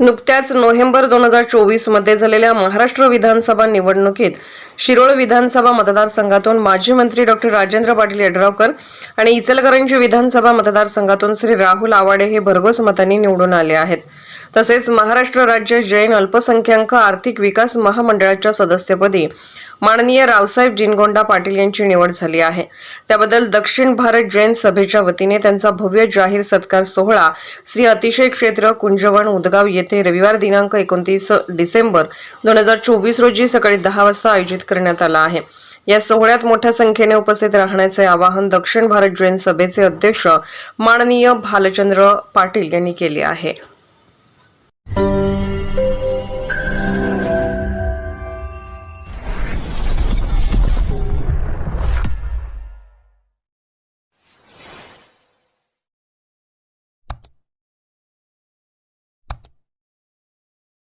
नुकत्याच नोव्हेंबर दोन हजार चोवीसमध्ये झालेल्या महाराष्ट्र विधानसभा निवडणुकीत शिरोळ विधानसभा मतदारसंघातून माजी मंत्री डॉक्टर राजेंद्र पाटील यड्रावकर आणि इचलकरंजी विधानसभा मतदारसंघातून श्री राहुल आवाडे हे भरघोस मतांनी निवडून आले आहेत. तसेच महाराष्ट्र राज्य जैन अल्पसंख्याक आर्थिक विकास महामंडळाच्या सदस्यपदी माननीय रावसाहेब जिनगोंडा पाटील यांची निवड झाली आहे. त्याबद्दल दक्षिण भारत जैन सभेच्या वतीने त्यांचा भव्य जाहीर सत्कार सोहळा श्री अतिशय क्षेत्र कुंजवन उदगाव येथे रविवार दिनांक एकोणतीस डिसेंबर दोन हजार चोवीस रोजी सकाळी दहा वाजता आयोजित करण्यात आला आहे. या सोहळ्यात मोठ्या संख्येने उपस्थित राहण्याचे आवाहन दक्षिण भारत जैन सभेचे अध्यक्ष माननीय भालचंद्र पाटील यांनी केले आहे.